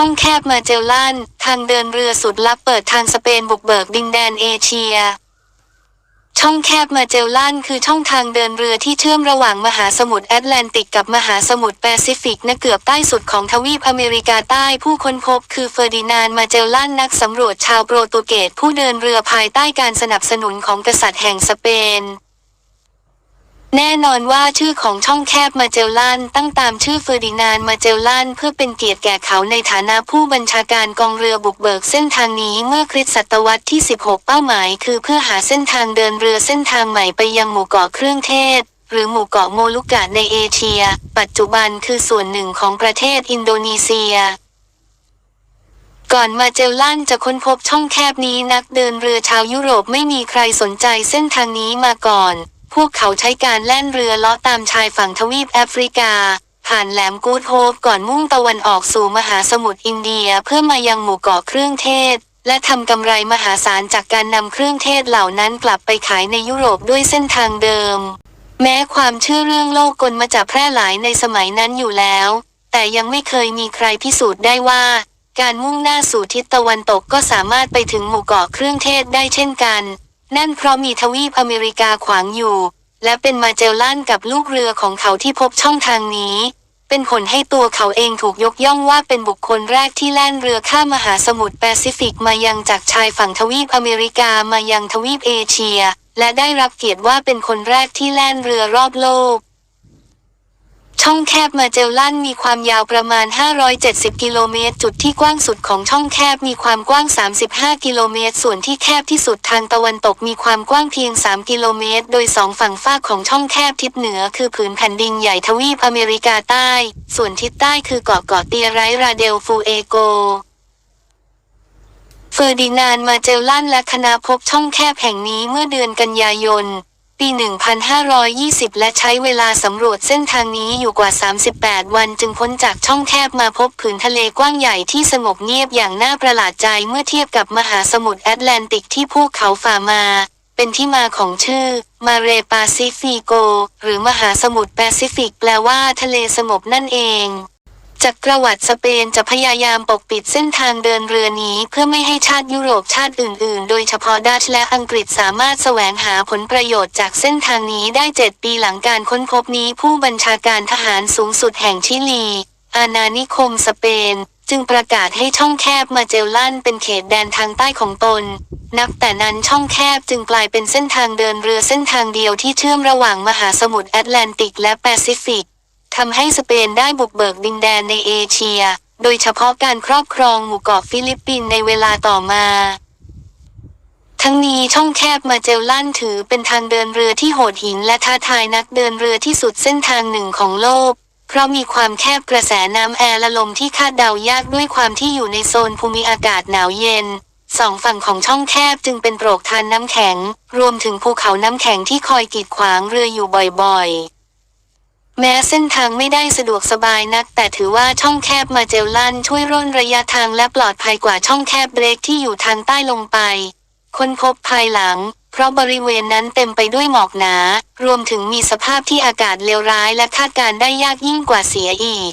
ช่องแคบมาเจลลันทางเดินเรือสุดลับเปิดทางสเปนบุกเบิกดินแดนเอเชีย ช่องแคบมาเจลลันคือช่องทางเดินเรือที่เชื่อมระหว่างมหาสมุทรแอตแลนติกกับมหาสมุทรแปซิฟิกณเกือบใต้สุดของทวีปอเมริกาใต้ผู้ค้นพบคือเฟอร์ดินานมาเจลลันนักสำรวจชาวโปรตุเกสผู้เดินเรือภายใต้การสนับสนุนของกษัตริย์แห่งสเปน แน่นอนว่าชื่อของช่องแคบมาเจลลันตั้งตามชื่อเฟอร์ดินานมาเจลลันเพื่อเป็นเกียรติแก่เขาในฐานะผู้บัญชาการกองเรือบุกเบิกเส้นทางนี้เมื่อคริสตศตวรรษที่ 16 เป้าหมายคือเพื่อหาเส้นทางเดินเรือเส้นทางใหม่ไปยังหมู่เกาะเครื่องเทศ หรือหมู่เกาะโมลุกะในเอเชีย ปัจจุบันคือส่วนหนึ่งของประเทศอินโดนีเซียก่อนมาเจลลันจะค้นพบช่องแคบนี้นักเดินเรือชาวยุโรปไม่มีใครสนใจเส้นทางนี้มาก่อน พวกเขาใช้การแล่นเรือเลาะตามชายฝั่งทวีปแอฟริกา ผ่านแหลมกูดโฮปก่อนมุ่งตะวันออกสู่มหาสมุทรอินเดียเพื่อมายังหมู่เกาะเครื่องเทศ และทำกำไรมหาศาลจากการนำเครื่องเทศเหล่านั้นกลับไปขายในยุโรปด้วยเส้นทางเดิม แม้ความเชื่อเรื่องโลกกลมาจากแพร่หลายในสมัยนั้นอยู่แล้ว แต่ยังไม่เคยมีใครพิสูจน์ได้ว่า การมุ่งหน้าสู่ทิศตะวันตกก็สามารถไปถึงหมู่เกาะเครื่องเทศได้เช่นกัน นั่นเพราะมีทวีปอเมริกาขวางอยู่ และเป็นมาเจลลันกับลูกเรือของเขาที่พบช่องทางนี้ เป็นผลให้ตัวเขาเองถูกยกย่องว่าเป็นบุคคลแรกที่แล่นเรือข้ามมหาสมุทรแปซิฟิกมายังจากชายฝั่งทวีปอเมริกามายังทวีปเอเชีย และได้รับเกียรติว่าเป็นคนแรกที่แล่นเรือรอบโลก ช่องแคบมาเจลลันมีความยาวประมาณ 570 กิโลเมตร จุดที่กว้างสุดของช่องแคบมีความกว้าง 35 กิโลเมตร ส่วนที่แคบที่สุดทางตะวันตกมีความกว้างเพียง 3 กิโลเมตร โดยสองฝั่งฟากของช่องแคบทิศเหนือคือผืนแผ่นดินใหญ่ทวีปอเมริกาใต้ ส่วนทิศใต้คือเกาะเกาะเตียไรราเดลฟูเอโกเฟอร์ดินานมาเจลลันและคณะพบช่องแคบแห่งนี้เมื่อเดือนกันยายน ปี 1520 และใช้เวลาสำรวจเส้นทางนี้อยู่กว่า 38 วันจึงพ้นจากช่องแคบมาพบผืนทะเลกว้างใหญ่ที่สงบเงียบอย่างน่าประหลาดใจเมื่อเทียบกับมหาสมุทรแอตแลนติกที่พวกเขาฝ่ามา เป็นที่มาของชื่อ มาเรปาซิฟิโก หรือมหาสมุทรแปซิฟิก แปลว่าทะเลสงบนั่นเอง จักรวรรดิสเปนจะพยายามปกปิดเส้นทางเดินเรือนี้เพื่อไม่ให้ชาติยุโรปชาติอื่น ๆ โดยเฉพาะดัตช์และอังกฤษสามารถแสวงหาผลประโยชน์จากเส้นทางนี้ได้เจ็ดปีหลังการค้นพบนี้ผู้บัญชาการทหารสูงสุดแห่งชิลี อาณานิคมสเปน จึงประกาศให้ช่องแคบมาเจลลันเป็นเขตแดนทางใต้ของตน นับแต่นั้นช่องแคบจึงกลายเป็นเส้นทางเดินเรือเส้นทางเดียวที่เชื่อมระหว่างมหาสมุทรแอตแลนติกและแปซิฟิก ทำให้สเปนได้บุกเบิกดินแดนในเอเชีย โดยเฉพาะการครอบครองหมู่เกาะฟิลิปปินส์ในเวลาต่อมา ทั้งนี้ช่องแคบมาเจลลันถือเป็นทางเดินเรือที่โหดหินและท้าทายนักเดินเรือที่สุดเส้นทางหนึ่งของโลกเพราะมีความแคบกระแสน้ำแอร์และลมที่คาดเดายากด้วยความที่อยู่ในโซนภูมิอากาศหนาวเย็น สองฝั่งของช่องแคบจึงเป็นโปรกทานน้ำแข็ง รวมถึงภูเขาน้ำแข็งที่คอยกีดขวางเรืออยู่บ่อยๆ แม้เส้นทางไม่ได้สะดวกสบายนัก แต่ถือว่าช่องแคบมาเจลลันช่วยร่นระยะทางและปลอดภัยกว่าช่องแคบเบรกที่อยู่ทางใต้ลงไป ค้นพบภายหลัง เพราะบริเวณนั้นเต็มไปด้วยหมอกหนา รวมถึงมีสภาพที่อากาศเลวร้ายและคาดการได้ยากยิ่งกว่าเสียอีก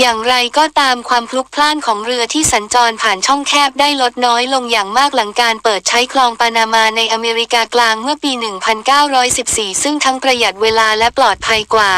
อย่างไรก็ตามความพลุกพล่านของเรือที่สัญจรผ่านช่องแคบได้ลดน้อยลงอย่างมากหลังการเปิดใช้คลองปานามาในอเมริกากลางเมื่อปี 1914 ซึ่งทั้งประหยัดเวลาและปลอดภัยกว่า